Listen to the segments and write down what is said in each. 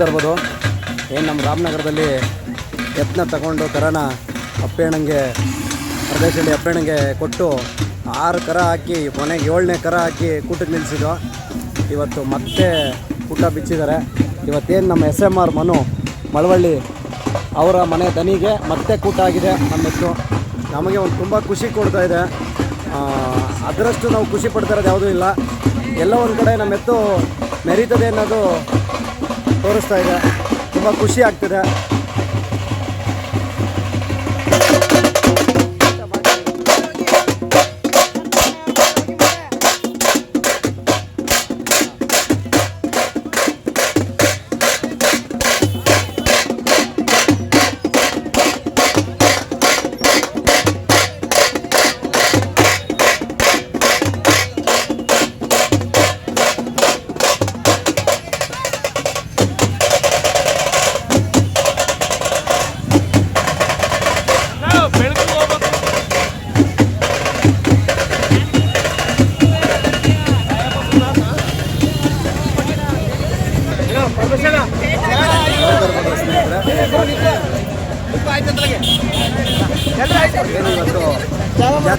ನೋಡ್ತಾ ಇರ್ಬೋದು. ಏನು ನಮ್ಮ ರಾಮನಗರದಲ್ಲಿ ಯತ್ನ ತಗೊಂಡು ಕರನ ಅಪ್ಪೇಣಂಗೆ ಪ್ರದೇಶದಲ್ಲಿ ಅಪ್ಪೇಣಂಗೆ ಕೊಟ್ಟು ಆರು ಕರ ಹಾಕಿ ಕೊನೆಗೆ ಏಳನೇ ಕರ ಹಾಕಿ ಕೂಟಕ್ಕೆ ನಿಲ್ಲಿಸಿದ್ದು ಇವತ್ತು ಮತ್ತೆ ಕೂಟ ಬಿಚ್ಚಿದ್ದಾರೆ. ಇವತ್ತೇನು ನಮ್ಮ S M R Manu Malavalli ಅವರ ಮನೆ ದನಿಗೆ ಮತ್ತೆ ಕೂಟ ಆಗಿದೆ ನಮ್ಮ ನಮಗೆ ಒಂದು ತುಂಬ ಖುಷಿ ಕೊಡ್ತಾ ಇದೆ. ಅದರಷ್ಟು ನಾವು ಖುಷಿ ಪಡ್ತಾ ಇರೋದು ಯಾವುದೂ ಇಲ್ಲ. ಎಲ್ಲ ಒಂದು ಕಡೆ ನಮ್ಮ ಎತ್ತು ಮೆರೀತದೆ ಅನ್ನೋದು ತೋರಿಸ್ತಾ ಇದೆ. ತುಂಬ ಖುಷಿ ಆಗ್ತಿದೆ.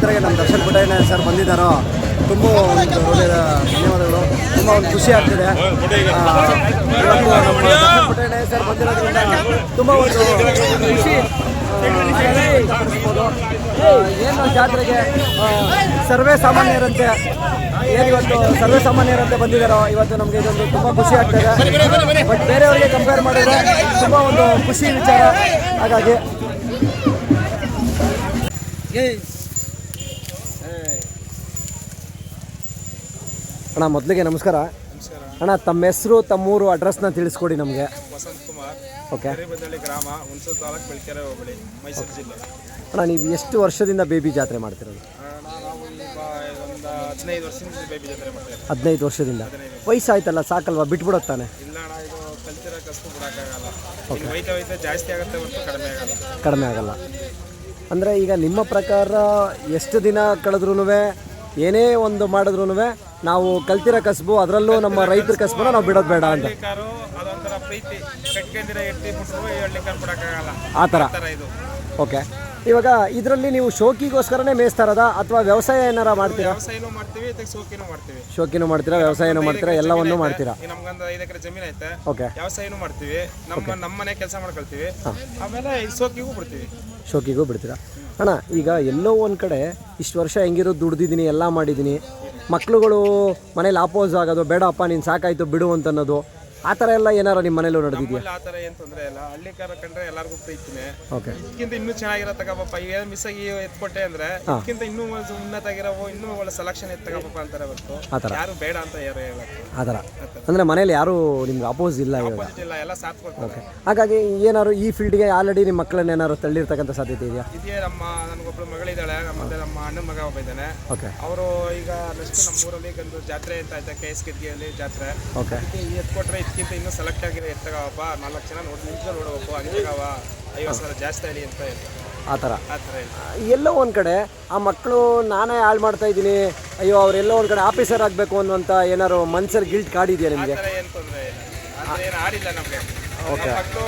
ಜಾತ್ರೆಗೆ ನಮ್ಮ ದರ್ಶನ್ ಪುಟೇನ ಸರ್ ಬಂದಿದ್ದಾರೋ, ತುಂಬ ಒಂದು ಒಳ್ಳೆಯ ಧನ್ಯವಾದಗಳು. ತುಂಬ ಒಂದು ಖುಷಿ ಆಗ್ತಿದೆ. ಇವತ್ತು ನಮ್ಮ ದರ್ಶನ್ ಸರ್ ಬಂದಿರೋದ್ರಿಂದ ತುಂಬ ಒಂದು ಖುಷಿ ಏನು ಜಾತ್ರೆಗೆ ಸರ್ವೇ ಸಾಮಾನ್ಯರಂತೆ ಏನು ಇವತ್ತು ಸರ್ವೇ ಸಾಮಾನ್ಯರಂತೆ ಬಂದಿದ್ದಾರೋ, ಇವತ್ತು ನಮಗೆ ಇದೊಂದು ತುಂಬ ಖುಷಿ ಆಗ್ತದೆ. ಬಟ್ ಬೇರೆಯವರಿಗೆ ಕಂಪೇರ್ ಮಾಡಿದ್ರೆ ತುಂಬ ಒಂದು ಖುಷಿ ವಿಚಾರ. ಹಾಗಾಗಿ ಅಣ್ಣ ಮೊದಲಿಗೆ ನಮಸ್ಕಾರ. ಅಣ್ಣ ತಮ್ಮ ಹೆಸರು ತಮ್ಮೂರು ಅಡ್ರೆಸ್ನ ತಿಳಿಸ್ಕೊಡಿ ನಮಗೆ. ವಸಂತ್ ಕುಮಾರ್ ಓಕೆ ಕರಿಬದಳ್ಳಿ ಗ್ರಾಮ ಹುಣಸೂರು ತಾಲೂಕು ಬೆಳಕೆರೆ ಹೋಬಳಿ ಮೈಸೂರು ಜಿಲ್ಲೆ. ಅಣ್ಣ ನೀವು ಎಷ್ಟು ವರ್ಷದಿಂದ ಬೇಬಿ ಜಾತ್ರೆ ಮಾಡ್ತಿರೋದು? ಅಣ್ಣ, ನಾವು ಈಗ ಒಂದು ಹದಿನೈದು ವರ್ಷದಿಂದ ಬೇಬಿ ಜಾತ್ರೆ ಹದಿನೈದು ವರ್ಷದಿಂದ. ವಯಸ್ಸಾಯ್ತಲ್ಲ ಸಾಕಲ್ವಾ? ಬಿಟ್ಬಿಡೋದು ತಾನೆ. ಇಲ್ಲ ಅಣ್ಣ ಇದು ಕಲ್ತಿರೋ ಕಸ್ಬು ಬಿಡೋಕ್ಕಾಗಲ್ಲ. ಇನ್ನು ಹೋಯ್ತಾ ಹೋಯ್ತಾ ಜಾಸ್ತಿ ಆಗುತ್ತೆ ಹೊರತು ಕಡಿಮೆ ಆಗಲ್ಲ. ಕಡಿಮೆ ಆಗಲ್ಲ. ಅಂದರೆ ಈಗ ನಿಮ್ಮ ಪ್ರಕಾರ ಎಷ್ಟು ದಿನ ಕಳೆದ್ರೂ ಏನೇ ಒಂದು ಮಾಡಿದ್ರೂ ನಾವು ಕಲ್ತಿರೋ ಕಸಬು ಅದರಲ್ಲೂ ನಮ್ಮ ರೈತರ ಕಸಬನ್ನ ನಾವು ಬಿಡೋದು ಬೇಡ ಅಂತ. ಕಾರು ಅದೊಂಥರ ಪ್ರೀತಿ. ಕಟ್ಕೊಂಡಿರ ಎಟ್ಟಿ ಬಿಟ್ರು ಹಳ್ಳಿ ಕಾರು ಬಿಡೋಕ್ಕಾಗಲ್ಲ. ಆ ಥರ ಥರ ಇದು. ಓಕೆ. ಇವಾಗ ಇದರಲ್ಲಿ ನೀವು ಶೋಕಿಗೋಸ್ಕರನೇ ಮೇಯಿಸ್ತಾ ಇರೋದಾ? ಅಥವಾ ವ್ಯವಸಾಯ ಏನಾರ ಮಾಡ್ತೀರಾ? ವ್ಯವಸಾಯನೂ ಮಾಡ್ತೀವಿ ಇದಕ್ಕೆ ಸೋಕಿನೂ ಮಾಡ್ತೀವಿ. ಶೋಕಿನೂ ಮಾಡ್ತೀರಾ ವ್ಯವಸಾಯನೂ ಮಾಡ್ತೀರಾ ಎಲ್ಲವನ್ನೂ ಮಾಡ್ತೀರಾ? ಈಗ ನಮ್ಗೊಂದು ಐದು ಎಕರೆ ಜಮೀನು ಐತೆ. ಓಕೆ. ವ್ಯವಸಾಯನೂ ಮಾಡ್ತೀವಿ. ನಮ್ಮ ನಮ್ಮನೆ ಕೆಲಸ ಮಾಡ್ಕೊಳ್ತೀವಿ. ಆಮೇಲೆ ಈ ಸೋಕಿಗೂ ಬಿಡ್ತೀವಿ. ಶೋಕಿಗೂ ಬಿಡ್ತೀರಾ? ಅಣ್ಣ ಈಗ ಎಲ್ಲೋ ಒಂದ್ ಕಡೆ ಇಷ್ಟು ವರ್ಷ ಹೆಂಗಿರೋ ದುಡ್ದಿದ್ದೀನಿ ಎಲ್ಲ ಮಾಡಿದ್ದೀನಿ ಮಕ್ಳುಗಳು ಮನೇಲಿ ಆಪೋಸ್ ಆಗೋದು ಬೇಡಪ್ಪ ನೀನು ಸಾಕಾಯಿತು ಬಿಡು ಅಂತ ಅನ್ನೋದು ಆ ಥರ ಎಲ್ಲ ಏನಾರ ನಿಮ್ಮ ಮನೇಲೂ ನಡೆದಿದೆಯಾ? ಆತರ ಆ ಥರ ಏನು ತೊಂದರೆ ಇಲ್ಲ. ಹಳ್ಳಿ ಕಾರ ಕಂಡ್ರೆ ಎಲ್ಲರಿಗೂ ಪ್ರೀತಿನೇ ಓಕೆ ಇದಕ್ಕಿಂತ ಇನ್ನೂ ಚೆನ್ನಾಗಿರೋ ಈಗ ಮಿಸ್ ಆಗಿ ಎತ್ಕೊಟ್ಟೆ ಅಂದ್ರೆ ಇದಕ್ಕಿಂತ ಇನ್ನೂ ಉನ್ನತ ಆಗಿರೋವು ಇನ್ನೂ ಒಳ್ಳೆ ಸೆಲೆಕ್ಷನ್ ಎತ್ ತಗೋಪ್ಪ ಅಂತಾರೆ ಹೊರತು. ಆ ಥರ. ಯಾರು ಬೇಡ ಅಂತ ಯಾರು ಹೇಳಕ್ಕೆ. ಆ ಥರ. ಅಂದರೆ ಮನೇಲಿ ಯಾರು ನಿಮ್ಗೆ ಅಪೋಸ್ ಇಲ್ಲ ಇವಾಗ? ಇಲ್ಲ ಎಲ್ಲ ಸಾಥ್ ಕೊಡ್ತಾರೆ ಹಾಗಾಗಿ ಏನಾದ್ರು ಈ ಫೀಲ್ಡ್ಗೆ ಆಲ್ರೆಡಿ ನಿಮ್ಮ ಮಕ್ಕಳನ್ನ ಏನಾದ್ರು ತಳ್ಳಿರ್ತಕ್ಕಂಥ ಸಾಧ್ಯತೆ ಇದೆಯಾ? ಇದೇ ನಮ್ಮ ನನಗೊಬ್ಬಳು ಮಗಳಿದ್ದಾಳೆ ನಮ್ಮ ನಮ್ಮ ಅಣ್ಣ ಮಗ ಒಬ್ಬ ಇದ್ದಾನೆ. ಓಕೆ ಅವರು ಈಗ ನೆಕ್ಸ್ಟ್ ನಮ್ಮ ಊರಲ್ಲಿ ಒಂದು ಜಾತ್ರೆ ಅಂತ ಆಯ್ತಾ ಕೆ ಎಸ್ ಕಿದ್ಗಿಯಲ್ಲಿ ಜಾತ್ರೆ. ಓಕೆ ಎತ್ಕೊಟ್ರೆ ಇದಕ್ಕಿಂತ ಇನ್ನೂ ಸೆಲೆಕ್ಟ್ ಆಗಿರೋ ಎತ್ತಗವಪ್ಪ ನಾಲ್ಕು ಜನ ನೋಡಿ ನಿಂತ ನೋಡಬೇಕು ಹಂಗಿಗವ ಐವತ್ತು ಸಾವಿರ ಜಾಸ್ತಿ ಹೇಳಿ ಅಂತ ಹೇಳಿ ಆ ಥರ. ಆ ಥರ ಹೇಳ್ತಾರೆ. ಎಲ್ಲೋ ಒಂದು ಕಡೆ ಆ ಮಕ್ಕಳು ನಾನೇ ಹಾಳು ಮಾಡ್ತಾ ಇದ್ದೀನಿ ಅಯ್ಯೋ ಅವರೆಲ್ಲೋ ಒಂದು ಕಡೆ ಆಫೀಸರ್ ಆಗಬೇಕು ಅನ್ನುವಂಥ ಏನಾರು ಮನ್ಸರ್ ಗಿಲ್ಟ್ ಕಾಡಿದೆಯಾ ಆ ನಿಮಗೆ? ಥರ ಏನು ತೊಂದರೆ ಇಲ್ಲ. ಏನು ಆಡಿಲ್ಲ ನಮಗೆ. ಮಕ್ಕಳು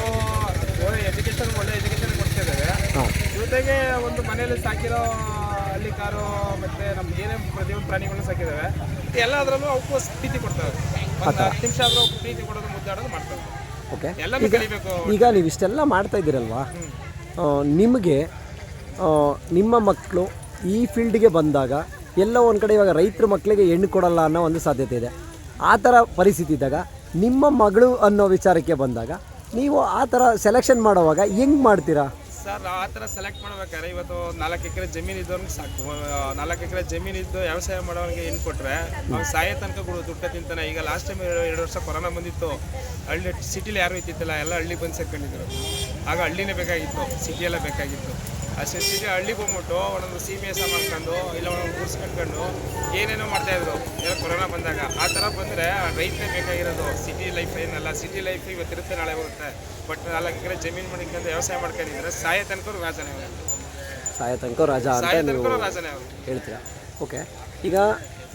ಎಜುಕೇಶನ್ ಒಳ್ಳೆ ಎಜುಕೇಶನ್ ಕೊಡ್ತಿದ್ದೇವೆ ಹಾಂ. ಜೊತೆಗೆ ಒಂದು ಮನೆಯಲ್ಲಿ ಸಾಕಿರೋ ಹಳ್ಳಿ ಕಾರು ಮತ್ತೆ ನಮ್ಗೆ ಏನೇ ಪ್ರತಿಯೊಂದು ಪ್ರಾಣಿಗಳನ್ನ ಸಾಕಿದ್ದೇವೆ ಎಲ್ಲದರಲ್ಲೂ ಅವಕ್ಕೂ ಪ್ರೀತಿ ಕೊಡ್ತಾರೆ. ಒಂದು ಹತ್ತು ನಿಮಿಷ ಆದರೂ ಅವ್ಕು ಪ್ರೀತಿ ಕೊಡೋದು ಮುದ್ದಾಡೋದು ಮಾಡ್ತಾರೆ. ಓಕೆ. ಎಲ್ಲನೂ ಕಲಿಬೇಕು ಈಗ ನೀವು ಇಷ್ಟೆಲ್ಲ ಮಾಡ್ತಾ ಇದ್ದೀರಲ್ವಾ? ಆ, ನಿಮಗೆ ಆ, ನಿಮ್ಮ ಮಕ್ಕಳು ಈ ಫೀಲ್ಡ್ಗೆ ಬಂದಾಗ ಎಲ್ಲೋ ಒಂದು ಕಡೆ ಇವಾಗ ರೈತರ ಮಕ್ಕಳಿಗೆ ಹೆಣ್ಣು ಕೊಡಲ್ಲ ಅನ್ನೋ ಒಂದು ಸಾಧ್ಯತೆ ಇದೆ. ಆ ಥರ ಪರಿಸ್ಥಿತಿ ಇದ್ದಾಗ ನಿಮ್ಮ ಮಗಳು ಅನ್ನೋ ವಿಚಾರಕ್ಕೆ ಬಂದಾಗ ನೀವು ಆ ಥರ ಸೆಲೆಕ್ಷನ್ ಮಾಡುವಾಗ ಹೆಂಗೆ ಮಾಡ್ತೀರಾ? ಸರ್, ಆ ಥರ ಸೆಲೆಕ್ಟ್ ಮಾಡ್ಬೇಕಾದ್ರೆ ಇವತ್ತು ನಾಲ್ಕು ಎಕರೆ ಜಮೀನು ಇದ್ದವ್ರಿಗೆ ಸಾಕು. ನಾಲ್ಕು ಎಕರೆ ಜಮೀನು ಇದ್ದು ವ್ಯವಸಾಯ ಮಾಡೋರಿಗೆ ಏನು ಕೊಟ್ಟರೆ ಅವ್ನು ಸಾಯೋ ತನಕ ಕೊಡೋದು ದುಡ್ಡ ತಿಂತಾನೆ ಈಗ ಲಾಸ್ಟ್ ಟೈಮ್ ಎರಡು ವರ್ಷ ಕೊರೋನಾ ಬಂದಿತ್ತು. ಹಳ್ಳಿ ಸಿಟಿಲಿ ಯಾರು ಇದ್ದಿದ್ದಿಲ್ಲ. ಎಲ್ಲ ಹಳ್ಳಿ ಬಂದು ಸೇರ್ಕೊಂಡಿದ್ರು. ಆಗ ಹಳ್ಳಿನೇ ಬೇಕಾಗಿತ್ತು ಸಿಟಿಯೆಲ್ಲ ಬೇಕಾಗಿತ್ತು. ಅಷ್ಟೇ ಸಿಟಿ ಹಳ್ಳಿಗೆ ಹೋಗ್ಬಿಟ್ಟು ಒಂದೊಂದು ಸೀಮೆ ಎಸ ಮಾಡ್ಕೊಂಡು ಇಲ್ಲ ಒಂದೊಂದು ಕಟ್ಕೊಂಡು ಏನೇನೋ ಮಾಡ್ತಾಯಿದ್ರು ಎಲ್ಲ ಕೊರೋನಾ ಬಂದಾಗ. ಆ ಥರ ಬಂದರೆ ರೈತನೇ ಬೇಕಾಗಿರೋದು. ಸಿಟಿ ಲೈಫ್ ಏನಲ್ಲ ಸಿಟಿ ಲೈಫ್ ಇವತ್ತಿರುತ್ತೆ ನಾಳೆ ಹೋಗುತ್ತೆ. ಬಟ್ ನಾಲ್ಕು ಎಕರೆ ಜಮೀನು ಮಾಡಿಕೊಂಡು ವ್ಯವಸಾಯ ಮಾಡ್ಕೊಂಡಿದ್ರೆ ಸಾಯ ತನಕ ರಾಜನೇ ಅವರು. ಸಾಯ ತನಕ ರಾಜ ಸಾಯ ತನಕ ರಾಜನೇ ಅವರು. ಹೇಳ್ತೀರಾ? ಓಕೆ ಈಗ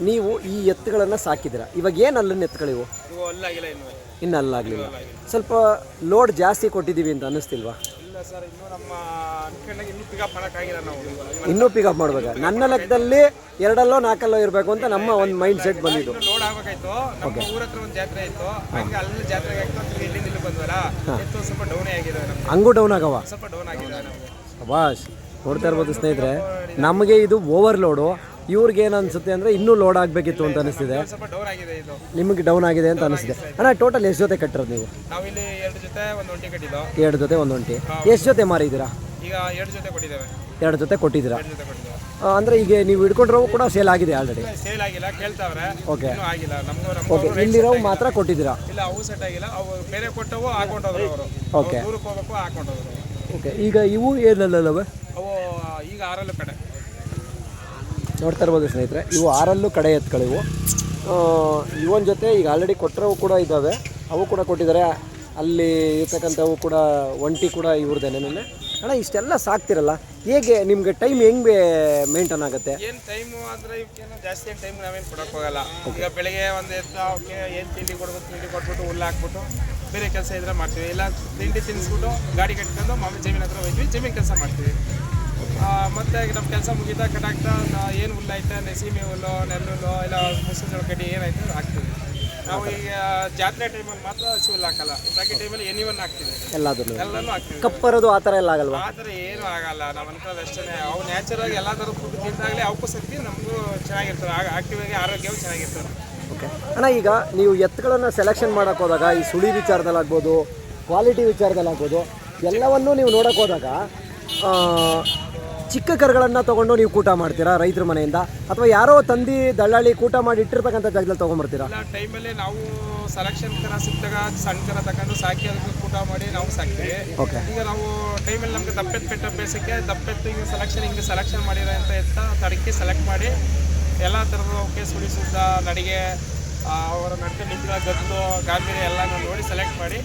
ನೀವು ಈ ಎತ್ತುಗಳನ್ನು ಸಾಕಿದ್ದೀರಾ? ಇವಾಗ ಏನು ಅಲ್ಲಿನ ಎತ್ತುಗಳಿವು ಇವು? ಅಲ್ಲಾಗಿಲ್ಲ ಇನ್ನು. ಇನ್ನು ಅಲ್ಲಾಗಲಿಲ್ಲ ಸ್ವಲ್ಪ ಲೋಡ್ ಜಾಸ್ತಿ ಕೊಟ್ಟಿದ್ದೀವಿ ಅಂತ ಅನ್ನಿಸ್ತಿಲ್ವಾ? ಇನ್ನೂ ಪಿಕಪ್ ಮಾಡ್ಬೇಕು? ನನ್ನ ಲೆಕ್ಕದಲ್ಲಿ ಎರಡಲ್ಲೋ ನಾಲ್ಕಲ್ಲೋ ಇರಬೇಕು ಅಂತ ನಮ್ಮ ಒಂದು ಮೈಂಡ್ ಸೆಟ್ ಬಂದಿದ್ದು. ಹಂಗೆ ಡೌನೇ ಆಗವ? ಸ್ವಲ್ಪ ಡೌನ್ ಆಗಿದೆ ನಮಗೆ ಅಬಾಷ್ ನೋಡ್ತಾ ಇರ್ಬೋದು ಸ್ನೇಹಿತರೆ. ನಮಗೆ ಇದು ಓವರ್ಲೋಡು ಇವ್ರಿಗೆ ಏನು ಅನಿಸುತ್ತೆ ಅಂದರೆ ಇನ್ನೂ ಲೋಡ್ ಆಗಬೇಕಿತ್ತು ಅಂತ ಅನಿಸ್ತಿದೆ. ಸ್ವಲ್ಪ ಡೌನ್ ಆಗಿದೆ ಇದು ನಿಮಗೆ ಡೌನ್ ಆಗಿದೆ ಅಂತ ಅನಿಸ್ತಿದೆ. ಅಣ್ಣ ಟೋಟಲ್ ಎಷ್ಟು ಜೊತೆ ಕಟ್ಟಿರೋದು ನೀವು? ಎರಡು ಜೊತೆ ಒಂದು ಒಂಟಿ ಕಟ್ಟಿದ್ದು? ಎರಡು ಜೊತೆ ಒಂದು ಒಂಟಿ. ಎಷ್ಟು ಜೊತೆ ಮಾರಿದ್ದೀರಾ? ಈಗ ಎರಡು ಜೊತೆ ಕೊಟ್ಟಿದ್ದೇವೆ. ಎರಡು ಜೊತೆ ಕೊಟ್ಟಿದ್ದೀರಾ? ಎರಡು ಜೊತೆ ಕೊಟ್ಟಿದ್ದೇವೆ. ಆ, ಅಂದ್ರೆ ಈಗ ನೀವು ಹಿಡ್ಕೊಂಡಿರೋ ಕೂಡ ಸೇಲ್ ಆಗಿದೆ ಆಲ್ರೆಡಿ ಸೇಲ್ ಆಗಿಲ್ಲ ಕೇಳ್ತಾವ್ರೆ. ಓಕೆ ಇನ್ನೂ ಆಗಿಲ್ಲ. ನಮಗೂ ಓಕೆ ಇಲ್ಲಿರೋ ಮಾತ್ರ ಕೊಟ್ಟಿದ್ದೀರಾ? ಇಲ್ಲ ಅವು ಸೆಟ್ ಆಗಿಲ್ಲ. ಅವು ಬೇರೆ ಕೊಟ್ಟವು ಹಾಕೊಂಡೋದ್ರು ಅವರು. ಓಕೆ ದೂರಕ್ಕೆ ಹೋಗ್ಬೇಕು ಹಾಕೊಂಡೋದ್ರು. ಓಕೆ ಈಗ ಇವು ಏನಲ್ಲವೆ ಅವು ಈಗ ಆರಲ್ಲ ಕಡೆ. ನೋಡ್ತಾ ಇರ್ಬೋದು ಸ್ನೇಹಿತರೆ ಇವು ಆರಲ್ಲೂ ಕಡೆ ಎತ್ಗಳಿವು ಇವನ್ ಜೊತೆ ಈಗ ಆಲ್ರೆಡಿ ಕೊಟ್ಟರವು ಕೂಡ ಇದ್ದಾವೆ. ಅವು ಕೂಡ ಕೊಟ್ಟಿದ್ದಾರೆ. ಅಲ್ಲಿ ಇರ್ತಕ್ಕಂಥವು ಕೂಡ ಒಂಟಿ ಕೂಡ ಇವ್ರದ್ದೇನೆ ಅಣ್ಣ ಇಷ್ಟೆಲ್ಲ ಸಾಕ್ತಿರಲ್ಲ. ಹೇಗೆ ನಿಮಗೆ ಟೈಮ್ ಹೆಂಗೆ ಮೇಂಟೈನ್ ಆಗುತ್ತೆ? ಏನು ಟೈಮು ಅಂದರೆ ಇವಕ್ಕೇನು ಜಾಸ್ತಿ ಟೈಮ್ ನಾವೇನು ಕೊಡೋಕೆ ಹೋಗಲ್ಲ. ಈಗ ಬೆಳಿಗ್ಗೆ ಒಂದು ಎದ್ದು ಅವಕ್ಕೆ ಏನು ತಿಂಡಿ ಕೊಡ್ಬೋದು ತಿಂಡಿ ಕೊಟ್ಬಿಟ್ಟು ಹುಲ್ಲು ಹಾಕ್ಬಿಟ್ಟು ಬೇರೆ ಕೆಲಸ ಇದ್ರೆ ಮಾಡ್ತೀವಿ. ಇಲ್ಲ ತಿಂಡಿ ತಿನ್ನಿಸ್ಬಿಟ್ಟು ಗಾಡಿ ಕಟ್ಕೊಂಡು ಮಾಮೂಲಿ ಜಮೀನ್ ಹತ್ರ ಹೋಗ್ತೀವಿ ಜಮೀನ್ ಕೆಲಸ ಮಾಡ್ತೀವಿ. ಮತ್ತೆ ನಮ್ಮ ಕೆಲಸ ಮುಗಿದ ಕಟಾಕ್ತಾ ಏನು ಹುಲ್ಲು ಐತೆ ಸೀಮೆ ಹುಲ್ಲು ನೆಲ್ಲುಲ್ಲು ಇಲ್ಲ ಮುಸ್ಸು ಕಡ್ಡಿ ಏನಾಯ್ತು ಹಾಕ್ತೀವಿ. ನಾವು ಈಗ ಜಾತ್ರೆ ಟೈಮಲ್ಲಿ ಮಾತ್ರ ಹಸಿ ಹುಲ್ಲು ಹಾಕಲ್ಲ. ಬಾಕಿ ಟೈಮಲ್ಲಿ ಎನಿವನ್ ಹಾಕ್ತೀವಿ. ಎಲ್ಲಾದ್ರೂ ಎಲ್ಲನೂ ಹಾಕ್ತೀವಿ. ಕಪ್ಪರೋದು ಆ ಥರ ಎಲ್ಲ ಆಗಲ್ಲ ಆ ಥರ ಏನು ಆಗಲ್ಲ. ನಾವು ಅನ್ಕೊಳ್ಳೋದು ಅಷ್ಟೇ ಅವು ನ್ಯಾಚುರಾಗಿ ಎಲ್ಲ ಥರ ಫುಡ್ ತಿಂದಾಗಲೇ ಅವಕ್ಕೂ ಸಕ್ತಿ ನಮಗೂ ಚೆನ್ನಾಗಿರ್ತವೆ ಆಗ ಆಕ್ಟಿವ್ ಆಗಿ ಆರೋಗ್ಯವು ಚೆನ್ನಾಗಿರ್ತವೆ ಓಕೆ. ಅಣ್ಣ ಈಗ ನೀವು ಎತ್ತುಗಳನ್ನು ಸೆಲೆಕ್ಷನ್ ಮಾಡೋಕೆ ಹೋದಾಗ ಈ ಸುಳಿ ವಿಚಾರದಲ್ಲಾಗ್ಬೋದು ಕ್ವಾಲಿಟಿ ವಿಚಾರದಲ್ಲಾಗ್ಬೋದು ಎಲ್ಲವನ್ನೂ ನೀವು ನೋಡೋಕೆ ಹೋದಾಗ ಚಿಕ್ಕ ಕರುಗಳನ್ನು ತೊಗೊಂಡು ನೀವು ಕೂಟ ಮಾಡ್ತೀರಾ ರೈತರ ಮನೆಯಿಂದ? ಅಥವಾ ಯಾರೋ ತಂದಿ ದಳ್ಳಾಳಿ ಕೂಟ ಮಾಡಿ ಇಟ್ಟಿರ್ತಕ್ಕಂಥ ಜಾಗದಲ್ಲಿ ತೊಗೊಂಬರ್ತೀರಾ? ಟೈಮಲ್ಲಿ ನಾವು ಸೆಲೆಕ್ಷನ್ ಕರ ಸಿಕ್ಕಿದಾಗ ಸಣ್ಣ ಕರ ತಗೊಂಡು ಸಾಕಿ ಅದಕ್ಕೆ ಕೂಟ ಮಾಡಿ ನಾವು ಸಾಕ್ತೀವಿ. ಓಕೆ. ಈಗ ನಾವು ಟೈಮಲ್ಲಿ ನಮಗೆ ದಪ್ಪೆತ್ ಪೆಟ್ಟ ಬೇಸಕ್ಕೆ ದಪ್ಪೆತ್ತು ಹಿಂಗೆ ಸೆಲೆಕ್ಷನ್ ಹಿಂಗೆ ಸೆಲೆಕ್ಷನ್ ಮಾಡಿದೆ ಅಂತ ಎತ್ತ ತಡಕ್ಕೆ ಸೆಲೆಕ್ಟ್ ಮಾಡಿ ಎಲ್ಲ ಥರದ ಅವಕ್ಕೆ ಸುಳಿ ಸುದ್ದ ನಡಿಗೆ ಅವರ ನಡತೆ ನಿಂತ ಗದ್ದು ಗಾಂಭೀರ್ಯ ಎಲ್ಲ ನೋಡಿ ಸೆಲೆಕ್ಟ್ ಮಾಡಿ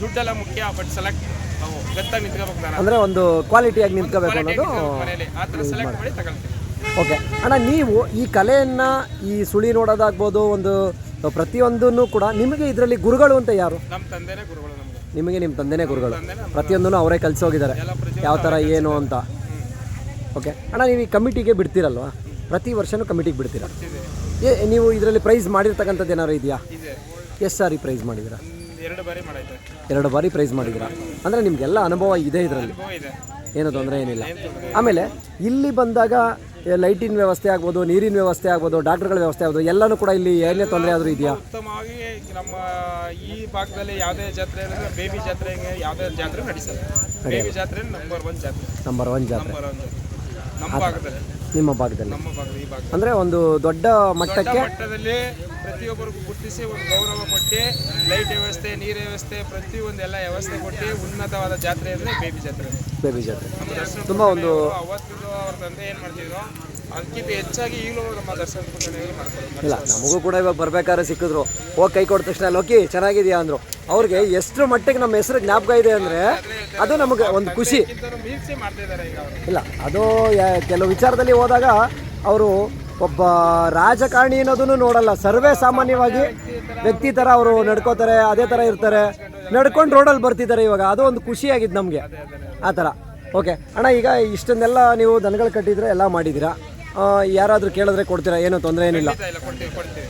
ದುಡ್ಡೆಲ್ಲ ಮುಖ್ಯ ಬಟ್ ಸೆಲೆಕ್ಟ್ ನಾವು ಗತ್ತಾಗಿ ನಿಂತ್ಕೋಬೇಕು ನಾನು? ಅಂದರೆ ಒಂದು ಕ್ವಾಲಿಟಿಯಾಗಿ ನಿಂತ್ಕೋಬೇಕು ಅನ್ನೋದು ಮನೇಲಿ ಆ ಥರ ಸೆಲೆಕ್ಟ್ ಮಾಡಿ ತಗೊಳ್ತೀವಿ ಓಕೆ ಅಣ್ಣ ನೀವು ಈ ಕಲೆಯನ್ನು ಈ ಸುಳಿ ನೋಡೋದಾಗ್ಬೋದು ಒಂದು ಪ್ರತಿಯೊಂದನ್ನು ಕೂಡ ನಿಮಗೆ ಇದರಲ್ಲಿ ಗುರುಗಳು ಅಂತ ಯಾರು? ನಮ್ಮ ತಂದೆನೇ ಗುರುಗಳು ನಮಗೆ. ನಿಮಗೆ ನಿಮ್ಮ ತಂದೆನೇ ಗುರುಗಳು. ಪ್ರತಿಯೊಂದನ್ನು ಅವರೇ ಕಲಿಸೋಗಿದ್ದಾರೆ ಯಾವ ಥರ ಏನು ಅಂತ. ಓಕೆ ಅಣ್ಣ ನೀವು ಈ ಕಮಿಟಿಗೆ ಬಿಡ್ತೀರಲ್ವಾ? ಪ್ರತಿ ವರ್ಷನೂ ಕಮಿಟಿಗೆ ಬಿಡ್ತೀರಾ? ಏ ನೀವು ಇದರಲ್ಲಿ ಪ್ರೈಸ್ ಮಾಡಿರ್ತಕ್ಕಂಥದ್ದು ಏನಾದ್ರು ಇದೆಯಾ? ಇದೆ. ಎಷ್ಟು ಸಾರಿ ಪ್ರೈಸ್ ಮಾಡಿದ್ದೀರಾ? ಎರಡು ಬಾರಿ ಮಾಡೈತೆ ಎರಡು ಬಾರಿ ಪ್ರೈಸ್ ಮಾಡಿದ್ದೀರಾ? ಅಂದರೆ ನಿಮಗೆಲ್ಲ ಅನುಭವ ಇದೆ ಇದರಲ್ಲಿ. ಏನು ತೊಂದರೆ ಏನಿಲ್ಲ. ಆಮೇಲೆ ಇಲ್ಲಿ ಬಂದಾಗ ಲೈಟಿನ ವ್ಯವಸ್ಥೆ ಆಗ್ಬೋದು ನೀರಿನ ವ್ಯವಸ್ಥೆ ಆಗ್ಬೋದು ಡಾಕ್ಟರ್ಗಳ ವ್ಯವಸ್ಥೆ ಆಗ್ಬೋದು ಎಲ್ಲನೂ ಕೂಡ ಇಲ್ಲಿ ಏನೇ ತೊಂದರೆ ಆದರೂ ಇದೆಯಾ? ಉತ್ತಮವಾಗಿ ನಮ್ಮ ಈ ಭಾಗದಲ್ಲಿ ಯಾವುದೇ ಜಾತ್ರೆ ಬೇಬಿ ಜಾತ್ರೆ ಯಾವುದೇ ಜಾತ್ರೆ ನಡೆಸಲ್ಲ. ಬೇಬಿ ಜಾತ್ರೆ ನಂಬರ್ ಒನ್ ಜಾತ್ರೆ. ನಂಬರ್ ಒನ್ ಜಾತ್ರೆ. ನಮ್ಮ ಭಾಗದಲ್ಲಿ. ನಿಮ್ಮ ಭಾಗದಲ್ಲಿ. ನಮ್ಮ ಭಾಗದ ಈ ಭಾಗ ಅಂದರೆ ಒಂದು ದೊಡ್ಡ ಮಟ್ಟಕ್ಕೆ ಮಟ್ಟದಲ್ಲಿ ಪ್ರತಿಯೊಬ್ಬರಿಗೂ ಗುರುತಿಸಿ ಒಂದು ಗೌರವ ಕೊಟ್ಟು ಲೈಟ್ ವ್ಯವಸ್ಥೆ ನೀರಿನ ವ್ಯವಸ್ಥೆ ಪ್ರತಿಯೊಂದು ಎಲ್ಲ ವ್ಯವಸ್ಥೆ ಕೊಟ್ಟು ಉನ್ನತವಾದ ಜಾತ್ರೆ ಅಂದರೆ ಬೇಬಿ ಜಾತ್ರೆ. ಬೇಬಿ ಜಾತ್ರೆ. ದರ್ಶನ ತುಂಬ ಒಂದು ಅವತ್ತು ಅವ್ರ ತಂದೆ ಏನು ಮಾಡ್ತಿದ್ರು? ಇಲ್ಲ ನಮಗೂ ಕೂಡ ಇವಾಗ ಬರ್ಬೇಕಾದ್ರೆ ಸಿಕ್ಕಿದ್ರು. ಹೋಗಿ ಕೈ ಕೊಟ್ಟ ತಕ್ಷಣ ಲೋಕಿ ಚೆನ್ನಾಗಿದೆಯಾ ಅಂದರು. ಅವ್ರಿಗೆ ಎಷ್ಟು ಮಟ್ಟಿಗೆ ನಮ್ಮ ಹೆಸರು ಜ್ಞಾಪಕ ಇದೆ ಅಂದರೆ ಅದು ನಮಗೆ ಒಂದು ಖುಷಿ. ಇಲ್ಲ ಅದು ಕೆಲವು ವಿಚಾರದಲ್ಲಿ ಹೋದಾಗ ಅವರು ಒಬ್ಬ ರಾಜಕಾರಣಿ ಅನ್ನೋದನ್ನು ನೋಡಲ್ಲ. ಸರ್ವೇ ಸಾಮಾನ್ಯವಾಗಿ ವ್ಯಕ್ತಿ ಥರ ಅವರು ನಡ್ಕೋತಾರೆ ಅದೇ ಥರ ಇರ್ತಾರೆ. ನಡ್ಕೊಂಡು ರೋಡಲ್ಲಿ ಬರ್ತಿದ್ದಾರೆ ಇವಾಗ. ಅದು ಒಂದು ಖುಷಿಯಾಗಿದ್ದು ನಮಗೆ. ಆ ಥರ. ಓಕೆ ಅಣ್ಣ ಈಗ ಇಷ್ಟನ್ನೆಲ್ಲ ನೀವು ದನಗಳು ಕಟ್ಟಿದ್ರೆ ಎಲ್ಲ ಮಾಡಿದ್ದೀರಾ? ಯಾರಾದರೂ ಕೇಳಿದ್ರೆ ಕೊಡ್ತೀರಾ? ಏನು ತೊಂದರೆ ಏನಿಲ್ಲ. ಇಲ್ಲ ಕೊಡ್ತೀವಿ ಕೊಡ್ತೀವಿ.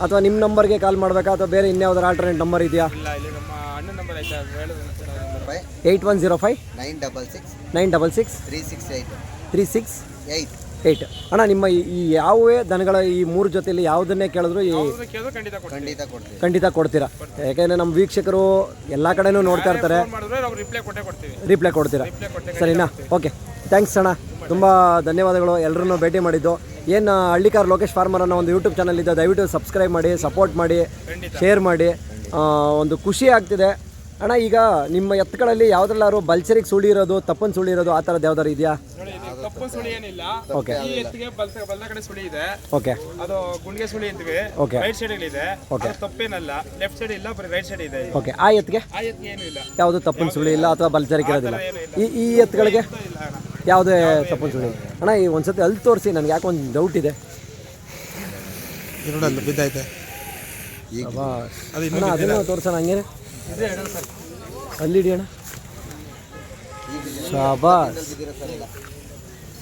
ಅಥವಾ ನಿಮ್ಮ ನಂಬರ್ಗೆ ಕಾಲ್ ಮಾಡಬೇಕಾ? ಅಥವಾ ಬೇರೆ ಇನ್ಯಾವ್ದಾರು ಆಲ್ಟರ್ನೇಟ್ ನಂಬರ್ ಇದೆಯಾ? ಇಲ್ಲ ಇಲ್ಲಿ ನಮ್ಮ ಅಣ್ಣನ ನಂಬರ್ ಐತೆ ಅದು ಹೇಳಿದ್ರೆ five eight one zero five nine double six nine double six three six eight three six eight eight. ಅಣ್ಣ ನಿಮ್ಮ ಈ- ಯಾವುವೇ ಯಾವೇ ದನಗಳ ಈ ಮೂರು ಜೊತೆಯಲ್ಲಿ ಯಾವುದನ್ನೇ ಕೇಳಿದ್ರು ಈ ಕೇಳಿದ್ರೆ ಖಂಡಿತ ಕೊಡ್ತೀವಿ. ಖಂಡಿತ ಕೊಡ್ತೀವಿ. ಖಂಡಿತ ಕೊಡ್ತೀರಾ? ಯಾಕೆಂದರೆ ನಮ್ಮ ವೀಕ್ಷಕರು ಎಲ್ಲ ಕಡೆನೂ ನೋಡ್ತಾ ಇರ್ತಾರೆ. ಫೋನ್ ಮಾಡಿದ್ರೆ ನಾವು ರಿಪ್ಲೈ ಕೊಟ್ಟೇ ಕೊಡ್ತೀವಿ. ರಿಪ್ಲೈ ಕೊಡ್ತೀರಾ? ರಿಪ್ಲೈ ಕೊಟ್ಟೆ ಸರಿನಾ? ಓಕೆ ಥ್ಯಾಂಕ್ಸ್ ಅಣ್ಣ. ತುಂಬ ಧನ್ಯವಾದಗಳು ಎಲ್ಲರನ್ನೂ ಭೇಟಿ ಮಾಡಿದ್ದು. ಏನು ಹಳ್ಳಿಕಾರ್ ಲೋಕೇಶ್ ಫಾರ್ಮರ್ ಅನ್ನೋ ಒಂದು ಯೂಟ್ಯೂಬ್ ಚಾನಲ್ ಇದೆ ದಯವಿಟ್ಟು ಸಬ್ಸ್ಕ್ರೈಬ್ ಮಾಡಿ ಸಪೋರ್ಟ್ ಮಾಡಿ ಶೇರ್ ಮಾಡಿ. ಒಂದು ಖುಷಿ ಆಗ್ತಿದೆ. ಅಣ್ಣ ಈಗ ನಿಮ್ಮ ಎತ್ತುಗಳಲ್ಲಿ ಯಾವ್ದ್ರಲ್ಲಾರು ಬಲ್ಚರಿಗೆ ಸುಳಿ ಇರೋದು ತಪ್ಪನ್ ಸುಳಿ ಇರೋದು ಆ ಥರದ್ದು ಯಾವ್ದಾರು ಇದೆಯಾ? ಇದು ಸುಳಿ ಏನಿಲ್ಲ. ಓಕೆ. ಈ ಎತ್ತಿಗೆ ಬಲ್ತ ಬಲ್ಲ ಕಡೆ ಸುಳಿ ಇದೆ. ಓಕೆ. ಅದು ಗುಂಡಿಗೆ ಸುಳಿ ಅಂತೀವಿ. ಓಕೆ. ರೈಟ್ ಸೈಡ್ ಇದೆ. ಅದು ತಪ್ಪೇನಲ್ಲ. ಲೆಫ್ಟ್ ಸೈಡ್ ಇಲ್ಲ ಬರೀ ರೈಟ್ ಸೈಡ್ ಇದೆ ಓಕೆ. ಆ ಎತ್ತಿಗೆ? ಆ ಎತ್ತಿಗೆ ಏನೂ ಇಲ್ಲ. ಯಾವುದು ತಪ್ಪನ್ ಸುಳಿ ಇಲ್ಲ ಅಥವಾ ಬಲ್ಚರಿಗೆ ಇರೋದಿಲ್ಲ. ಈ ಈ ಎತ್ತುಗಳಿಗೆ? ಯಾವುದೇ ತಪ್ಪು ಅಣ್ಣ ಈ ಒಂದ್ಸತಿ ಅಲ್ಲಿ ತೋರಿಸಿ ನನಗೆ ಯಾಕೆ ಒಂದು ಡೌಟ್ ಇದೆ. ನೋಡಲ್ಲ ಬಿದ್ದೈತೆ ಈಗ ಶಬಾಷ್ ಅದು ಇನ್ನೂ ಅಣ್ಣ ಅದನ್ನು ತೋರ್ಸೋಣ ಹಂಗೆ ಇದೆ ಹೇಳೋಣ ಸರ್ ಅಲ್ಲಿ ಇಡಿ ಅಣ್ಣ ಶಾಬಾಸ್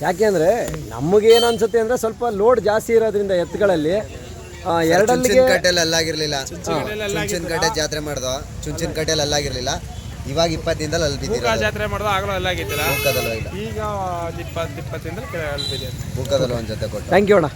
ಯಾಕೆಂದ್ರೆ ನಮಗೇನು ಅನ್ಸುತ್ತೆ ಅಂದರೆ ಸ್ವಲ್ಪ ಲೋಡ್ ಜಾಸ್ತಿ ಇರೋದ್ರಿಂದ ಎತ್ತುಗಳಲ್ಲಿ ಎರಡಲ್ಲಿ ಎರಡಲ್ಲಿಗೆ ಚುಂಚಿನ ಕಟ್ಟೆಲ್ಲ ಅಲ್ಲಾಗಿರ್ಲಿಲ್ಲ. ಚುಂಚಿನ ಕಟ್ಟೆ ಜಾತ್ರೆ ಮಾಡ್ದೋ ಚುಂಚಿನ ಕಟ್ಟೆಲ್ಲ ಅಲ್ಲಾಗಿರ್ಲಿಲ್ಲ. ಇವಾಗ ಇಪ್ಪತ್ತು ದಿನದಲ್ಲಿ ಅಲ್ಲಿ. ಬಿದ್ದಿರೋ ಬೂಕ ಜಾತ್ರೆ ಮಾಡಿದ ಆಗಲೂ ಅಲ್ಲ ಆಗಿತ್ತಿಲ್ಲ ಇಲ್ಲ. ಈಗ ಒಂದು ಇಪ್ಪತ್ತು ಇಪ್ಪತ್ತಿಂದ ಕೆಳಗೆ ಅಲ್ಲಿ ಬಿದ್ದಿದೆ ಬುಕ್ಕದಲ್ಲೂ ಒಂದು ಜೊತೆ ಕೊಟ್ಟು. ಥ್ಯಾಂಕ್ ಯು ಅಣ್ಣ.